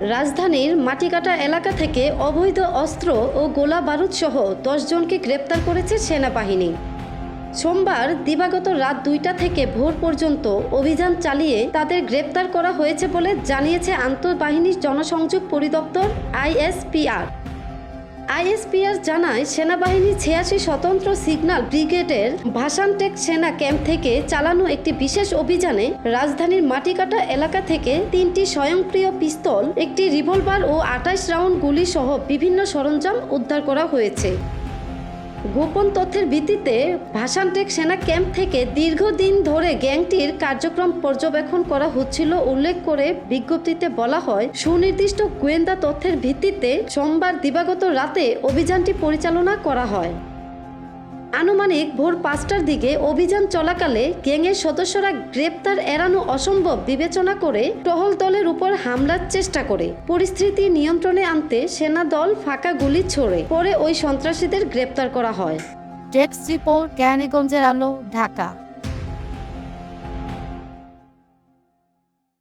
রাজধানীর মাটিকাটা এলাকা থেকে অবৈধ অস্ত্র ও গোলা বারুদ সহ দশজনকে গ্রেপ্তার করেছে সেনাবাহিনী। সোমবার দিবাগত রাত দুইটা থেকে ভোর পর্যন্ত অভিযান চালিয়ে তাদের গ্রেপ্তার করা হয়েছে বলে জানিয়েছে আন্তঃবাহিনী জনসংযোগ পরিদপ্তর আইএসপিআর। আইএসপিআর জানায় সেনাবাহিনী ছিয়াশি স্বতন্ত্র সিগন্যাল ব্রিগেডের ভাসানটেক সেনা ক্যাম্প থেকে চালানো একটি বিশেষ অভিযানে রাজধানীর মাটিকাটা এলাকা থেকে তিনটি স্বয়ংক্রিয় পিস্তল, একটি রিভলভার ও আঠাশ রাউন্ড গুলি সহ বিভিন্ন সরঞ্জাম উদ্ধার করা হয়েছে। গোপন তথ্যের ভিত্তিতে ভাসানটেক সেনা ক্যাম্প থেকে দীর্ঘদিন ধরে গ্যাংটির কার্যক্রম পর্যবেক্ষণ করা হচ্ছিল। উল্লেখ করে বিজ্ঞপ্তিতে বলা হয়, সুনির্দিষ্ট গোয়েন্দা তথ্যের ভিত্তিতে সোমবার দিবাগত রাতে অভিযানটি পরিচালনা করা হয়। আনুমানিক ভোর পাঁচটার দিকে অভিযান চলাকালে গ্যাংয়ের সদস্যরা গ্রেপ্তার, এড়ানো অসম্ভব বিবেচনা করে টহল দলের উপর হামলার চেষ্টা করে। পরিস্থিতি নিয়ন্ত্রণে আনতে সেনা দল ফাঁকা গুলি ছোড়ে, পরে ওই সন্ত্রাসীদের গ্রেপ্তার করা হয়। ডেস্ক রিপোর্ট জ্ঞানীগঞ্জের আলো, ঢাকা।